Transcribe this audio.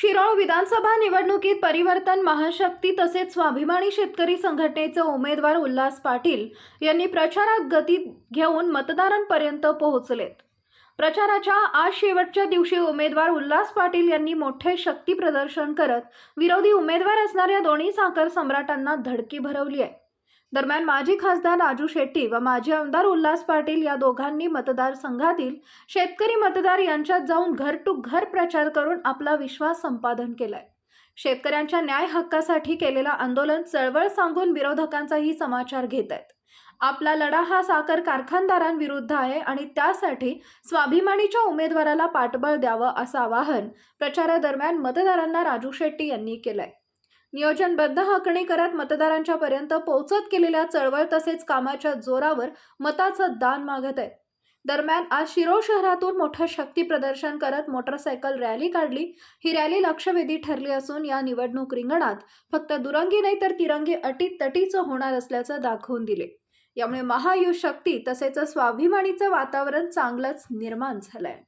शिरोळ विधानसभा निवडणुकीत परिवर्तन महाशक्ती तसेच स्वाभिमानी शेतकरी संघटनेचे उमेदवार उल्हास पाटील यांनी प्रचारात गती घेऊन मतदारांपर्यंत पोहोचलेत. प्रचाराच्या आज शेवटच्या दिवशी उमेदवार उल्हास पाटील यांनी मोठे शक्ती प्रदर्शन करत विरोधी उमेदवार असणाऱ्या दोन्ही साखर सम्राटांना धडकी भरवली आहे. दरम्यान माजी खासदार राजू शेट्टी व माजी आमदार उल्हास पाटील या दोघांनी मतदारसंघातील शेतकरी मतदार यांच्यात जाऊन घर टू घर प्रचार करून आपला विश्वास संपादन केलाय. शेतकऱ्यांच्या न्याय हक्कासाठी केलेला आंदोलन चळवळ सांगून विरोधकांचाही समाचार घेत आहेत. आपला लढा हा साखर कारखानदारांविरुद्ध आहे आणि त्यासाठी स्वाभिमानीच्या उमेदवाराला पाठबळ द्यावं असं आवाहन प्रचारादरम्यान मतदारांना राजू शेट्टी यांनी केलंय. नियोजनबद्ध हाकणी करत मतदारांच्या पर्यंत पोहोचत केलेल्या चळवळ तसेच कामाच्या जोरावर मताचं दान मागत आहे दरम्यान आज शिरोळ शहरातून मोठं शक्ती प्रदर्शन करत मोटरसायकल रॅली काढली. ही रॅली लक्षवेधी ठरली असून या निवडणूक रिंगणात फक्त दुरंगी नाही तर तिरंगी अटीत तटीचं होणार असल्याचं दाखवून दिले. यामुळे महायुशक्ती तसेच स्वाभिमानीचं वातावरण चांगलंच निर्माण झालंय.